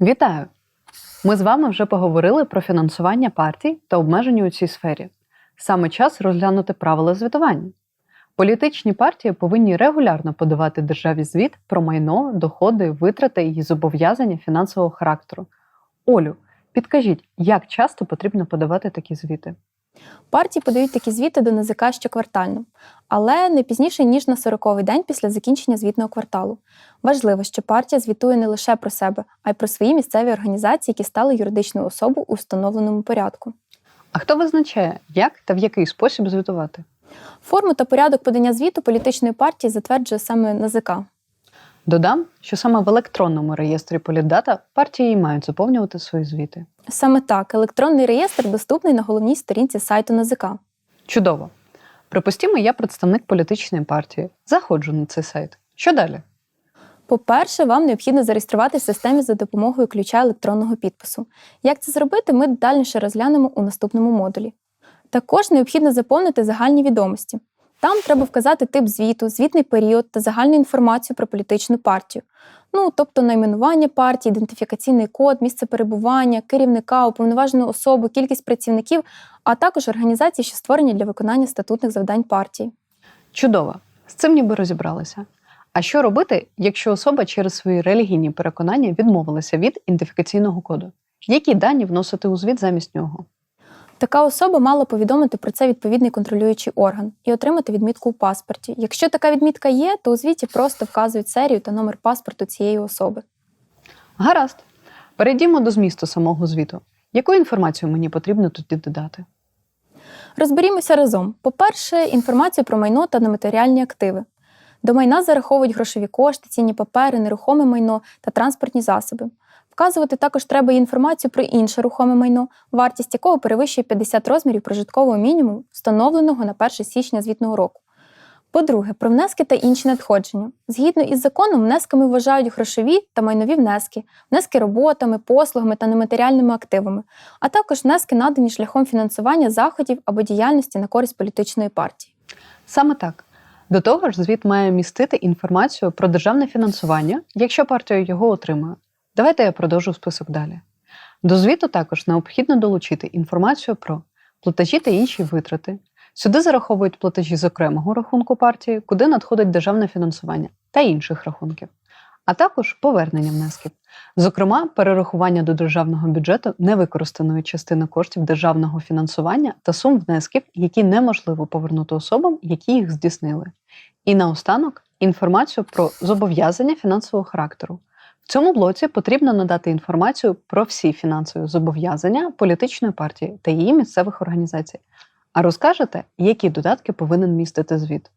Вітаю! Ми з вами вже поговорили про фінансування партій та обмеження у цій сфері. Саме час розглянути правила звітування. Політичні партії повинні регулярно подавати державі звіт про майно, доходи, витрати і зобов'язання фінансового характеру. Олю, підкажіть, як часто потрібно подавати такі звіти? Партії подають такі звіти до НАЗК щоквартально, але не пізніше ніж на 40-й день після закінчення звітного кварталу. Важливо, що партія звітує не лише про себе, а й про свої місцеві організації, які стали юридичною особою у встановленому порядку. А хто визначає, як та в який спосіб звітувати? Форму та порядок подання звіту політичної партії затверджує саме НАЗК. Додам, що саме в електронному реєстрі Політдата партії мають заповнювати свої звіти. Саме так, електронний реєстр доступний на головній сторінці сайту НАЗК. Чудово. Припустімо, я представник політичної партії. Заходжу на цей сайт. Що далі? По-перше, вам необхідно зареєструвати в системі за допомогою ключа електронного підпису. Як це зробити, ми детальніше розглянемо у наступному модулі. Також необхідно заповнити загальні відомості. Там треба вказати тип звіту, звітний період та загальну інформацію про політичну партію. Ну, тобто найменування партії, ідентифікаційний код, місце перебування, керівника, уповноважену особу, кількість працівників, а також організації, що створені для виконання статутних завдань партії. Чудово. З цим ніби розібралися. А що робити, якщо особа через свої релігійні переконання відмовилася від ідентифікаційного коду? Які дані вносити у звіт замість нього? Така особа мала повідомити про це відповідний контролюючий орган і отримати відмітку у паспорті. Якщо така відмітка є, то у звіті просто вказують серію та номер паспорту цієї особи. Гаразд. Перейдімо до змісту самого звіту. Яку інформацію мені потрібно тоді додати? Розберімося разом. По-перше, інформацію про майно та нематеріальні активи. До майна зараховують грошові кошти, цінні папери, нерухоме майно та транспортні засоби. Вказувати також треба інформацію про інше рухоме майно, вартість якого перевищує 50 розмірів прожиткового мінімуму, встановленого на 1 січня звітного року. По-друге, про внески та інші надходження. Згідно із законом, внесками вважають грошові та майнові внески, внески роботами, послугами та нематеріальними активами, а також внески, надані шляхом фінансування заходів або діяльності на користь політичної партії. Саме так. До того ж, звіт має містити інформацію про державне фінансування, якщо партія його отримує. Давайте я продовжу список далі. До звіту також необхідно долучити інформацію про платежі та інші витрати. Сюди зараховують платежі з окремого рахунку партії, куди надходить державне фінансування та інших рахунків, а також повернення внесків, зокрема, перерахування до державного бюджету невикористаної частини коштів державного фінансування та сум внесків, які неможливо повернути особам, які їх здійснили. І наостанок інформацію про зобов'язання фінансового характеру. Цьому блоці потрібно надати інформацію про всі фінансові зобов'язання політичної партії та її місцевих організацій. А розкажете, які додатки повинен містити звіт?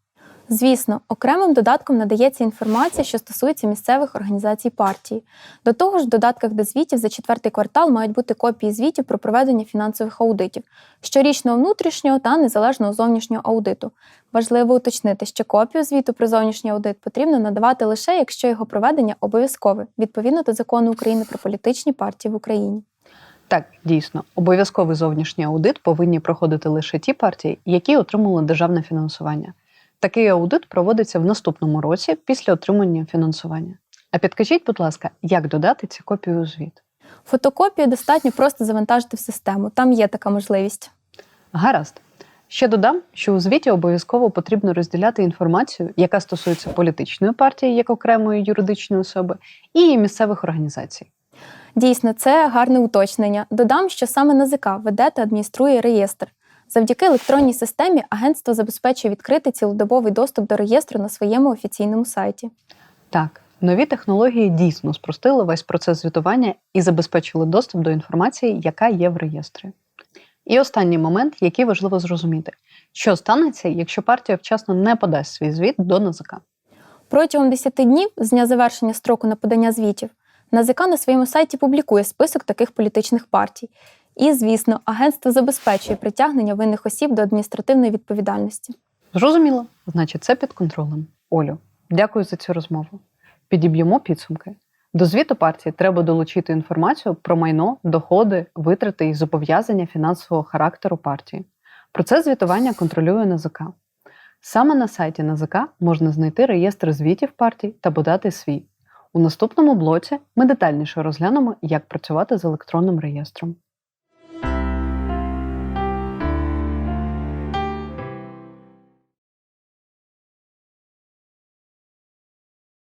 Звісно, окремим додатком надається інформація, що стосується місцевих організацій партії. До того ж, в додатках до звітів за четвертий квартал мають бути копії звітів про проведення фінансових аудитів, щорічного внутрішнього та незалежного зовнішнього аудиту. Важливо уточнити, що копію звіту про зовнішній аудит потрібно надавати лише якщо його проведення обов'язкове, відповідно до закону України про політичні партії в Україні. Так, дійсно, обов'язковий зовнішній аудит повинні проходити лише ті партії, які отримали державне фінансування. Такий аудит проводиться в наступному році після отримання фінансування. А підкажіть, будь ласка, як додати ці копії у звіт? Фотокопію достатньо просто завантажити в систему, там є така можливість. Гаразд. Ще додам, що у звіті обов'язково потрібно розділяти інформацію, яка стосується політичної партії як окремої юридичної особи, і місцевих організацій. Дійсно, це гарне уточнення. Додам, що саме НАЗК веде та адмініструє реєстр. Завдяки електронній системі агентство забезпечує відкритий цілодобовий доступ до реєстру на своєму офіційному сайті. Так, нові технології дійсно спростили весь процес звітування і забезпечили доступ до інформації, яка є в реєстрі. І останній момент, який важливо зрозуміти, що станеться, якщо партія вчасно не подасть свій звіт до НАЗК. Протягом 10 днів з дня завершення строку на подання звітів НАЗК на своєму сайті публікує список таких політичних партій. І, звісно, агентство забезпечує притягнення винних осіб до адміністративної відповідальності. Зрозуміло, значить, це під контролем. Олю, дякую за цю розмову. Підіб'ємо підсумки. До звіту партії треба долучити інформацію про майно, доходи, витрати і зобов'язання фінансового характеру партії. Процес звітування контролює НАЗК. Саме на сайті НАЗК можна знайти реєстр звітів партій та подати свій. У наступному блоці ми детальніше розглянемо, як працювати з електронним реєстром.